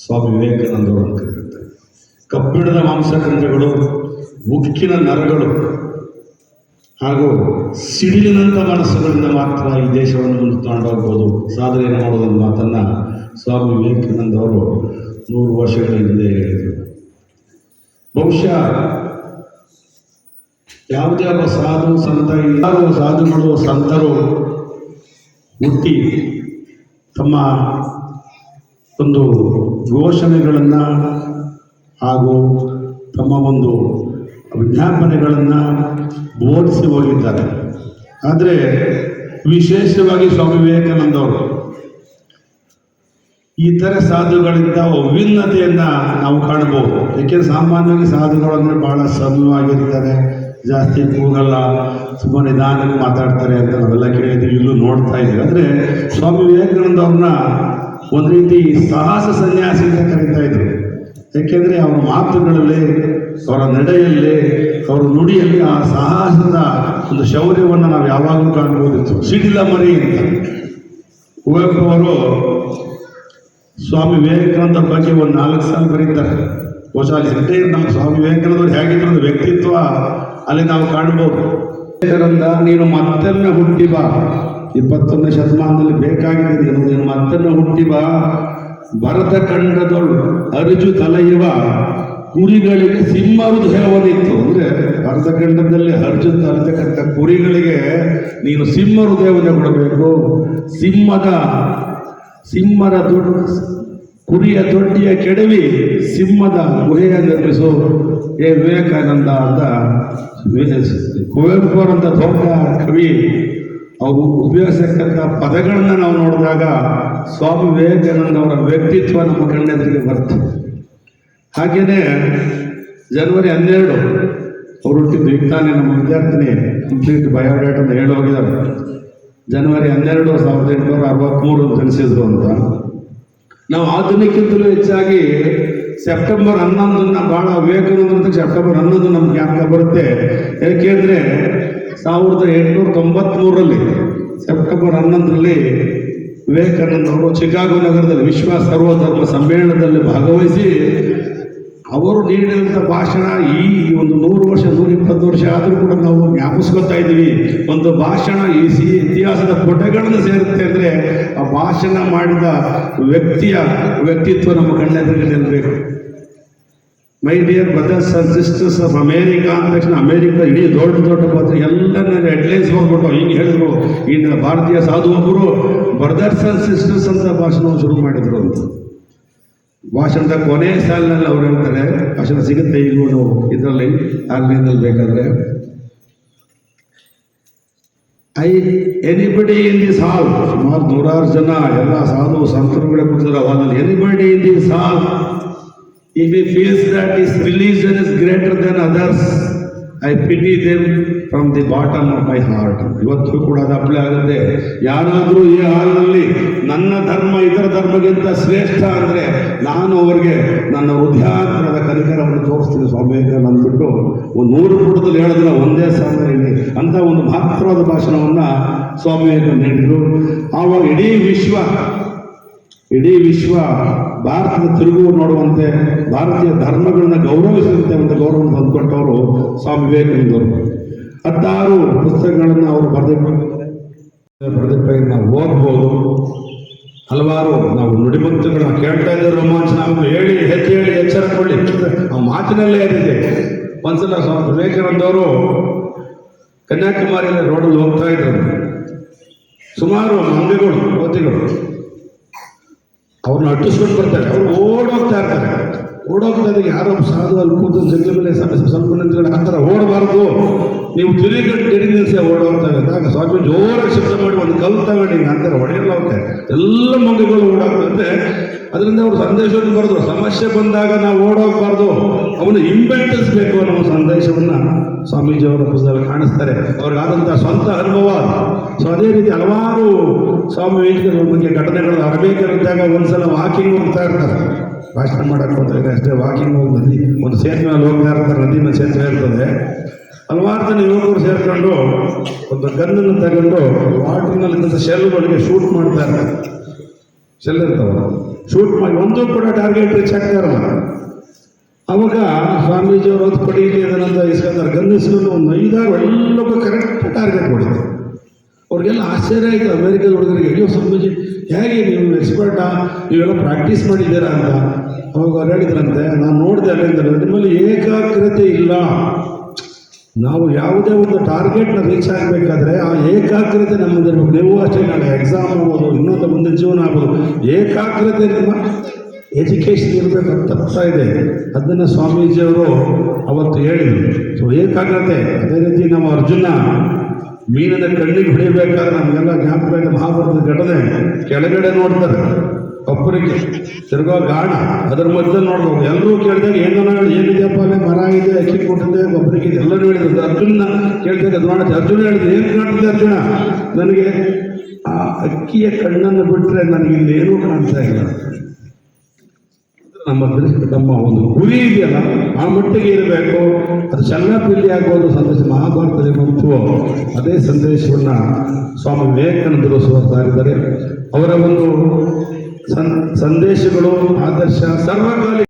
ಸ್ವಾಮಿ ವಿವೇಕಾನಂದರು ಅಂತ ಕಬ್ಬಿಣದ ಮಾಂಸಖಂಡಗಳು ಉಕ್ಕಿನ ನರಗಳು, ಹಾಗೂ ಸಿಡಿಲಿನಂಥ ಮನಸ್ಸುಗಳಿಂದ ಮಾತ್ರ ಈ ದೇಶವನ್ನು ಮುಂದೆ ತಗೊಂಡೋಗ್ಬೋದು ಸಾಧನೆ ಮಾಡೋದನ್ನ ಮಾತನ್ನು ಸ್ವಾಮಿ ವಿವೇಕಾನಂದ ಅವರು ನೂರು ವರ್ಷಗಳ ಹಿಂದೆ ಹೇಳಿದರು. ಬಹುಶಃ ಯಾವುದೇ ಒಬ್ಬ ಸಾಧು ಸಂತ, ಯಾರು ಸಾಧುಗಳು ಸಂತರು ಹುಟ್ಟಿ ತಮ್ಮ ಒಂದು ಘೋಷಣೆಗಳನ್ನು ಹಾಗೂ ತಮ್ಮ ಒಂದು ವಿಜ್ಞಾಪನೆಗಳನ್ನು ಬೋಧಿಸಿ ಹೋಗಿದ್ದಾರೆ. ಆದರೆ ವಿಶೇಷವಾಗಿ ಸ್ವಾಮಿ ವಿವೇಕಾನಂದವರು ಇತರ ಸಾಧುಗಳಿಂದ ವಿಭಿನ್ನತೆಯನ್ನು ನಾವು ಕಾಣಬಹುದು. ಏಕೆಂದರೆ ಸಾಮಾನ್ಯವಾಗಿ ಸಾಧುಗಳಂದರೆ ಭಾಳ ಸಮಯವಾಗಿರ್ತಾರೆ ಜಾಸ್ತಿ ಕೂಗಲ್ಲ ತುಂಬ ನಿಧಾನಕ್ಕೆ ಮಾತಾಡ್ತಾರೆ ಅಂತ ನಾವೆಲ್ಲ ಕೇಳಿದ್ವಿ ಇಲ್ಲೂ ನೋಡ್ತಾ ಇದ್ದೀವಿ. ಅಂದರೆ ಸ್ವಾಮಿ ವಿವೇಕಾನಂದ ಅವ್ರನ್ನ ಒಂದು ರೀತಿ ಸಾಹಸ ಸನ್ಯಾಸಿ ಅಂತ ಕರೀತಾ ಇದ್ರು. ಏಕೆಂದರೆ ಅವರ ಮಾತುಗಳಲ್ಲಿ, ಅವರ ನಡೆಯಲ್ಲಿ, ಅವರ ನುಡಿಯಲ್ಲಿ ಆ ಸಾಹಸದ ಒಂದು ಶೌರ್ಯವನ್ನು ನಾವು ಯಾವಾಗಲೂ ಕಾಣಬಹುದಿತ್ತು ಸಿಡಿಲ ಮರಿ ಅಂತ. ಕುವೆಂಪು ಅವರು ಸ್ವಾಮಿ ವಿವೇಕಾನಂದ ಬಗ್ಗೆ ಒಂದು ನಾಲ್ಕು ಸಾಲ ಬರೀತಾರೆ. ಬಹುಶಃ ಎಂಟೇ ನಮ್ಮ ಸ್ವಾಮಿ ವಿವೇಕಾನಂದರು ಹೇಗಿದ್ರು ಒಂದು ವ್ಯಕ್ತಿತ್ವ ಅಲ್ಲಿ ನಾವು ಕಾಣ್ಬೋದು. ಇದರಿಂದ ನೀನು ಮತ್ತೊಮ್ಮೆ ಹುಟ್ಟಿ ಬಾ. ಇಪ್ಪತ್ತೊಂದನೇ ಶತಮಾನದಲ್ಲಿ ಬೇಕಾಗಿದೆ ನೀನು ನಿನ್ನ ಮತ್ತನ್ನು ಹುಟ್ಟಿವ ಭರತ ಖಂಡದೊಳು ಅರಿಜು ತಲೆಯುವ ಕುರಿಗಳಿಗೆ ಸಿಂಹರುದು ಹೃದಯವನಿತ್ತು ಅಂದ್ರೆ ಭರತ ಖಂಡದಲ್ಲಿ ಅರ್ಜುನ್ ಕುರಿಗಳಿಗೆ ನೀನು ಸಿಂಹರು ಹೃದಯವನ್ನು ಕೊಡಬೇಕು. ಸಿಂಹದ, ಸಿಂಹರ ದೊಡ್ಡ ಕುರಿಯ ದೊಡ್ಡಿಯ ಕೆಡವಿ ಸಿಂಹದ ಗುಹೆಯ ನಿರ್ಮಿಸು. ಏ ವಿವೇಕಾನಂದ ಅಂತ ಕುವೆಂಪುರಂತ ದೊಡ್ಡ ಕವಿ ಅವರು ಉಪಯೋಗಿಸತಕ್ಕಂಥ ಪದಗಳನ್ನು ನಾವು ನೋಡಿದಾಗ ಸ್ವಾಮಿ ವಿವೇಕಾನಂದ ಅವರ ವ್ಯಕ್ತಿತ್ವ ನಮ್ಮ ಕಣ್ಣೆದುರಿಗೆ ಬರ್ತದೆ ಹಾಗೆಯೇ ಜನವರಿ ಹನ್ನೆರಡು, ಅವರು ಈಗ ತಾನೇ ನಮ್ಮ ವಿದ್ಯಾರ್ಥಿನಿ ಕಂಪ್ಲೀಟ್ ಬಯೋಡೇಟನ್ನು ಹೇಳಿ ಹೋಗಿದ್ದಾರೆ. ಜನವರಿ ಹನ್ನೆರಡು ಸಾವಿರದ ಎಂಟುನೂರ ಅರವತ್ತ್ಮೂರು ಜನಿಸಿದ್ರು ಅಂತ. ನಾವು ಆಧುನಿಕಿಂತಲೂ ಹೆಚ್ಚಾಗಿ ಸೆಪ್ಟೆಂಬರ್ ಹನ್ನೊಂದನ್ನು ಭಾಳ ವಿವೇಕಾನಂದ ಸೆಪ್ಟೆಂಬರ್ ಹನ್ನೊಂದು ನಮ್ಗೆ ಜ್ಞಾಪಕ ಬರುತ್ತೆ. ಏಕೆಂದರೆ ಸಾವಿರದ ಎಂಟುನೂರ ತೊಂಬತ್ತ್ಮೂರರಲ್ಲಿ ಸೆಪ್ಟೆಂಬರ್ ಹನ್ನೊಂದರಲ್ಲಿ ವಿವೇಕಾನಂದ ಅವರು ಚಿಕಾಗೋ ನಗರದಲ್ಲಿ ವಿಶ್ವ ಸರ್ವಧರ್ಮ ಸಮ್ಮೇಳನದಲ್ಲಿ ಭಾಗವಹಿಸಿ ಅವರು ನೀಡಿದಂಥ ಭಾಷಣ ಈ ಒಂದು ನೂರು ವರ್ಷ, ನೂರ ಇಪ್ಪತ್ತು ವರ್ಷ ಆದರೂ ಕೂಡ ನಾವು ಜ್ಞಾಪಿಸ್ಕೊತಾ ಇದ್ದೀವಿ. ಒಂದು ಭಾಷಣ ಈ ಸಿ ಇತಿಹಾಸದ ಪುಟಗಳನ್ನು ಸೇರುತ್ತೆ ಅಂದರೆ ಆ ಭಾಷಣ ಮಾಡಿದ ವ್ಯಕ್ತಿಯ ವ್ಯಕ್ತಿತ್ವ ನಮ್ಮ ಕಣ್ಣೆದುರಿಗೆ ನಿಲ್ಲಬೇಕು. My dear brothers and sisters of America ಅಂದ ತಕ್ಷಣ ಅಮೇರಿಕಾ ಇಡೀ ದೊಡ್ಡ ದೊಡ್ಡ ಪತ್ರ ಎಲ್ಲ ಹೆಡ್ಲೈನ್ಸ್ ಹೋಗ್ಬಿಟ್ಟು ಹಿಂಗೆ ಹೇಳಿದ್ರು. ಇನ್ನು ಭಾರತೀಯ ಸಾಧು ಒಬ್ಬರು ಬ್ರದರ್ಸ್ ಅಂಡ್ ಸಿಸ್ಟರ್ಸ್ ಅಂತ ಭಾಷಣವನ್ನು ಶುರು ಮಾಡಿದ್ರು ಅಂತ. ಭಾಷಣದ ಕೊನೆ ಸಾಲಿನಲ್ಲಿ ಅವ್ರು ಹೇಳ್ತಾರೆ, ಭಾಷಣ ಸಿಗುತ್ತೆ ಈಗಲೂ ಇದರಲ್ಲಿ, ಆನ್ಲೈನಲ್ಲಿ ಬೇಕಾದ್ರೆ? I anybody in the hall ಸುಮಾರು ನೂರಾರು ಜನ ಎಲ್ಲ ಸಾಧು ಸಂತರುಗಳೇ ಕೊಡ್ತಾರೆ ಅವಾಗಲ್ಲಿ anybody in this hall if he feels that his religion is greater than others, I pity them from the bottom of my heart ಇವತ್ತು ಕೂಡ ಅದು ಅಪ್ಲೈ ಆಗುತ್ತೆ. ಯಾರಾದರೂ ಈ ಹಾಲ್ನಲ್ಲಿ ನನ್ನ ಧರ್ಮ ಇತರ ಧರ್ಮಗಿಂತ ಶ್ರೇಷ್ಠ ಅಂದರೆ ನಾನು ಅವರಿಗೆ ನನ್ನ ಹೃದಯಾಂತರದ ಕನಿಕರವನ್ನು ತೋರಿಸ್ತೀನಿ ಸ್ವಾಮಿ ಅಂದ್ಬಿಟ್ಟು ಒಂದು ನೂರು ಪುಟದಲ್ಲಿ ಹೇಳಿದ್ರೆ ಒಂದೇ ಸಾಲಿನಲ್ಲಿ ಅಂತ ಒಂದು ಮಹತ್ವದ ಭಾಷಣವನ್ನು ಸ್ವಾಮಿ ನೀಡಿದರು. ಆವಾಗ ಇಡೀ ವಿಶ್ವ ಇಡೀ ವಿಶ್ವ ಭಾರತದ ತಿರುಗು ನೋಡುವಂತೆ ಭಾರತೀಯ ಧರ್ಮಗಳನ್ನ ಗೌರವಿಸುತ್ತೆ ಅಂತ ಗೌರವ ತಂದುಕೊಟ್ಟವರು ಸ್ವಾಮಿ ವಿವೇಕಾನಂದರು. ಹತ್ತಾರು ಪುಸ್ತಕಗಳನ್ನು ಅವರು ಬರೆದಿಟ್ಟು ಬರೆದಿಟ್ಟ ನಾವು ಓದ್ಬೋದು. ಹಲವಾರು ನಾವು ನುಡಿಮುತ್ತುಗಳನ್ನ ಕೇಳ್ತಾ ಇದ್ದ ರೋಮಾಂಚನ. ನಾವು ಹೇಳಿ ಹೆಚ್ಚು ಹೇಳಿ, ಎಚ್ಚರ ಕೊಡಲಿ ಆ ಮಾತಿನಲ್ಲೇ ಏನಿದೆ ಒಂದ್ಸಲ ಸ್ವಾಮಿ ವಿವೇಕಾನಂದವರು ಕನ್ಯಾಕುಮಾರಿಯಲ್ಲಿ ರೋಡಲ್ಲಿ ಹೋಗ್ತಾ ಇದ್ರು. ಸುಮಾರು ಮಂದಿಗಳು ಕೋತಿಗಳು ಅವ್ರನ್ನ ಅಟ್ಟಿಸ್ಕೊಂಡು ಬರ್ತಾರೆ ಅವ್ರು ಓಡೋಗ್ತಾ ಇರ್ತಾರೆ. ಓಡೋಗ್ತಾ ಯಾರೋ ಸಾಧು ಅಲ್ಲಿ ಕೂತು ಜಗ್ಲ ಮೇಲೆ ಸ್ವಲ್ಪ ನಿಂತ್ಕೊಂಡು ಆ ಥರ ಓಡಬಾರ್ದು. ನೀವು ತಿರುಗಟ್ಟು ತಿರುಗಿ ನಿಲ್ಸಿ ಓಡೋಗ್ತಾ ಇದ್ದಾಗ ಸ್ವಾಮಿ ಜೋರಾಗಿ ಶಬ್ದ ಮಾಡಿ ಒಂದು ಕಲ್ ತಗೊಂಡು ಹಿಂಗೆ ಅಂತಾರೆ ಹೊಡೆಯಲ್ಲ ಅವ್ರೆ ಎಲ್ಲ ಮಂಗಗಳು ಓಡಾಗ್ತಂತೆ ಅದರಿಂದ ಅವರು ಸಂದೇಶವನ್ನು ಬರೆದ್ರು. ಸಮಸ್ಯೆ ಬಂದಾಗ ನಾವು ಓಡೋಗ್ಬಾರ್ದು. ಅವನು ಹಿಂಬೆಟ್ಟಿಸ್ಬೇಕು ಅನ್ನೋ ಸಂದೇಶವನ್ನು ಸ್ವಾಮೀಜಿಯವರ ಪುಸ್ತಕ ಕಾಣಿಸ್ತಾರೆ. ಅವ್ರಿಗಾದಂಥ ಸ್ವಂತ ಅನುಭವ ಸೊ ಅದೇ ರೀತಿ ಹಲವಾರು ಸ್ವಾಮಿ ವಿವೇಕಾನಂದರ ಬಗ್ಗೆ ಘಟನೆಗಳು ಒಂದು ಒಂದ್ಸಲ ವಾಕಿಂಗ್ ಹೋಗ್ತಾ ಇರ್ತಾರೆ. ಭಾಷಣ ಮಾಡಕ್ಕೆ ಹೋಗ್ತಾರೆ ಅಷ್ಟೇ ವಾಕಿಂಗ್ ಹೋಗಿ ನದಿ ಒಂದು ಸೇತುವೆ ಮೇಲೆ ಹೋಗ್ತಾ ಇರ್ತಾರೆ, ನದಿ ಮೇಲೆ ಸೇತುವೆ ಇರ್ತದೆ. ಹಲವಾರು ಜನ ಯುವಕರು ಸೇರಿಕೊಂಡು ಒಂದು ಗನ್ನನ್ನು ತಗೊಂಡು ವಾಟರ್ನಲ್ಲಿದ್ದಂಥ ಶೆಲ್ಗಳಿಗೆ ಶೂಟ್ ಮಾಡ್ತಾ ಇರ್ತಾರೆ. ಚೆಲ್ಲಿರ್ತಾವ ಶೂಟ್ ಮಾಡಿ ಒಂದು ಕೂಡ ಟಾರ್ಗೆಟ್ ರೀಚ್ ಆಗ್ತಾ ಇರಲ್ಲ. ಅವಾಗ ಸ್ವಾಮೀಜಿಯವರು ಅದು ಪಡೀಲಿ ಇದನ್ನಂತ ಇಸ್ಕೊಂಡ್ರೆ ಗನ್ನಿಸ್ಕೊಂಡು ಒಂದು ಐದಾರು ಎಲ್ಲಕ್ಕೂ ಕರೆಕ್ಟ್ ಟಾರ್ಗೆಟ್ ಹೊಡಿತಾರೆ ಅವ್ರಿಗೆಲ್ಲ ಆಶ್ಚರ್ಯ ಆಯಿತು. ಅಮೇರಿಕದ ಹುಡುಗರಿಗೆ ಅಯ್ಯೋ ಸ್ವಾಮೀಜಿ ಹೇಗೆ ನೀವು ಎಕ್ಸ್ಪರ್ಟಾ? ನೀವೆಲ್ಲ ಪ್ರಾಕ್ಟೀಸ್ ಮಾಡಿದ್ದೀರಾ ಅಂತ. ಅವಾಗ ಅವ್ರು ಹೇಳಿದ್ರಂತೆ, ನಾನು ನೋಡಿದೆ ಅಲ್ಲಿಂದ ನಿಮ್ಮಲ್ಲಿ ಏಕಾಗ್ರತೆ ಇಲ್ಲ. ನಾವು ಯಾವುದೇ ಒಂದು ಟಾರ್ಗೆಟ್ನ ರೀಚ್ ಆಗಬೇಕಾದ್ರೆ ಆ ಏಕಾಗ್ರತೆ ನಮ್ಮದಿರಬೇಕು ನೀವು ಅಷ್ಟೇ ನಾಳೆ ಎಕ್ಸಾಮ್ ಆಗ್ಬೋದು ಇನ್ನೊಂದು ಮುಂದೆ ಜೀವನ ಆಗ್ಬೋದು. ಏಕಾಗ್ರತೆ ನಿಮ್ಮ ಎಜುಕೇಷನ್ ಇರಬೇಕು ತಪ್ತಾ ಇದೆ. ಅದನ್ನು ಸ್ವಾಮೀಜಿಯವರು ಅವತ್ತು ಹೇಳಿದರು. ಸೊ ಏಕಾಗ್ರತೆ, ಅದೇ ರೀತಿ ನಮ್ಮ ಅರ್ಜುನ ಮೀನಿನ ಕಣ್ಣಿಗೆ ಹೊಡಿಬೇಕಾದ್ರೆ ನಮಗೆಲ್ಲ ಜ್ಞಾಪಕ ಮಹಾಭಾರತದ ಘಟನೆ. ಕೆಳಗಡೆ ನೋಡ್ತಾರೆ ಒಬ್ಬರಿಗೆ ತಿರುಗೋ ಗಾಣ, ಅದ್ರ ಮಧ್ಯೆ ನೋಡ್ಬೋದು. ಎಲ್ಲರೂ ಕೇಳಿದಾಗ, ಏನೋ ಏನಿದೆಯಪ್ಪ? ಅಲ್ಲೇ ಮರ ಇದೆ ಅಕ್ಕಿ ಕೊಟ್ಟಿದೆ ಒಬ್ಬರಿಗೆ ಎಲ್ಲರೂ ಹೇಳಿದ್ರು. ಅರ್ಜುನ ಕೇಳಿದಾಗ ಅದು ಮಾಡುತ್ತೆ ಅರ್ಜುನ ಹೇಳಿದ್ರು, ಏನು ಕಾಣ್ತಿದೆ ಅರ್ಜುನ? ನನಗೆ ಆ ಅಕ್ಕಿಯ ಕಣ್ಣನ್ನು ಬಿಟ್ಟರೆ ನನಗೆ ಏನೂ ಕಾಣ್ತಾ ಇಲ್ಲ. ನಮ್ಮ ದೃಷ್ಟಿ ನಮ್ಮ ಒಂದು ಗುರಿ ಇದೆಯಲ್ಲ, ಆ ಮಟ್ಟಿಗೆ ಇರಬೇಕು. ಅದು ಚೆನ್ನಪಿಲ್ಲಿ ಆಗುವುದು ಸಂದೇಶ ಮಹಾಭಾರತದಲ್ಲಿ ಬಂತು. ಅದೇ ಸಂದೇಶವನ್ನು ಸ್ವಾಮಿ ವಿವೇಕಾನಂದರು ಸಾರಿದ್ದಾರೆ ಅವರ ಒಂದು ಸಂದೇಶಗಳು, ಆದರ್ಶ, ಸರ್ವಕಾಲಿಕ